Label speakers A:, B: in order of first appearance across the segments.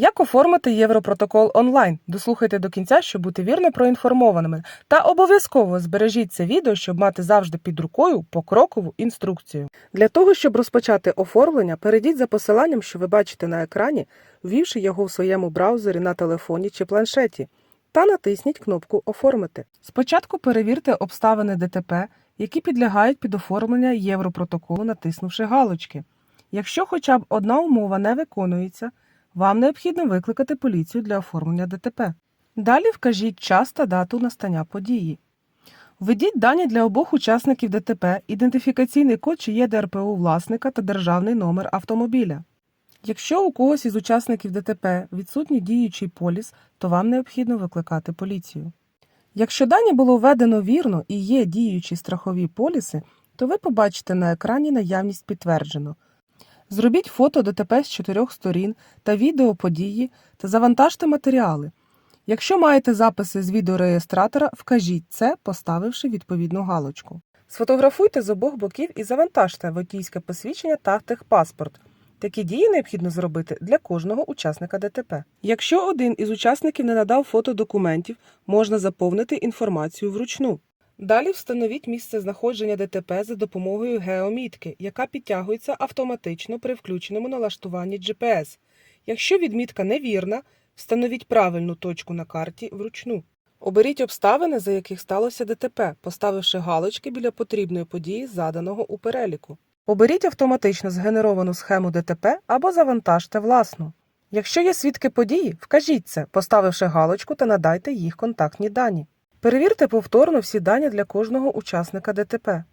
A: Як оформити Європротокол онлайн? Дослухайте до кінця, щоб бути вірно проінформованими. Та обов'язково збережіть це відео, щоб мати завжди під рукою покрокову інструкцію. Для того, щоб розпочати оформлення, перейдіть за посиланням, що ви бачите на екрані, ввівши його в своєму браузері на телефоні чи планшеті, та натисніть кнопку Оформити. Спочатку перевірте обставини ДТП, які підлягають під оформлення Європротоколу, натиснувши галочки. Якщо хоча б одна умова не виконується, вам необхідно викликати поліцію для оформлення ДТП. Далі вкажіть час та дату настання події. Введіть дані для обох учасників ДТП, ідентифікаційний код чи є ДРПУ власника та державний номер автомобіля. Якщо у когось із учасників ДТП відсутній діючий поліс, то вам необхідно викликати поліцію. Якщо дані було введено вірно і є діючі страхові поліси, то ви побачите на екрані наявність підтверджено. Зробіть фото ДТП з чотирьох сторін та відео події та завантажте матеріали. Якщо маєте записи з відеореєстратора, вкажіть це, поставивши відповідну галочку. Сфотографуйте з обох боків і завантажте водійське посвідчення та техпаспорт. Такі дії необхідно зробити для кожного учасника ДТП. Якщо один із учасників не надав фото документів, можна заповнити інформацію вручну. Далі встановіть місце знаходження ДТП за допомогою геомітки, яка підтягується автоматично при включеному налаштуванні GPS. Якщо відмітка невірна, встановіть правильну точку на карті вручну. Оберіть обставини, за яких сталося ДТП, поставивши галочки біля потрібної події, заданого у переліку. Оберіть автоматично згенеровану схему ДТП або завантажте власну. Якщо є свідки події, вкажіть це, поставивши галочку та надайте їх контактні дані. Перевірте повторно всі дані для кожного учасника ДТП.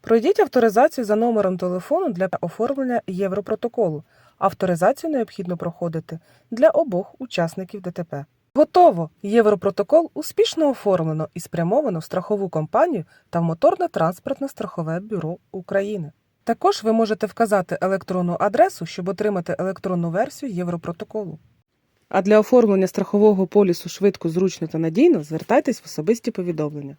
A: Пройдіть авторизацію за номером телефону для оформлення Європротоколу. Авторизацію необхідно проходити для обох учасників ДТП. Готово! Європротокол успішно оформлено і спрямовано в страхову компанію та в моторне транспортне страхове бюро України. Також ви можете вказати електронну адресу, щоб отримати електронну версію Європротоколу. А для оформлення страхового полісу швидко, зручно та надійно звертайтесь в особисті повідомлення.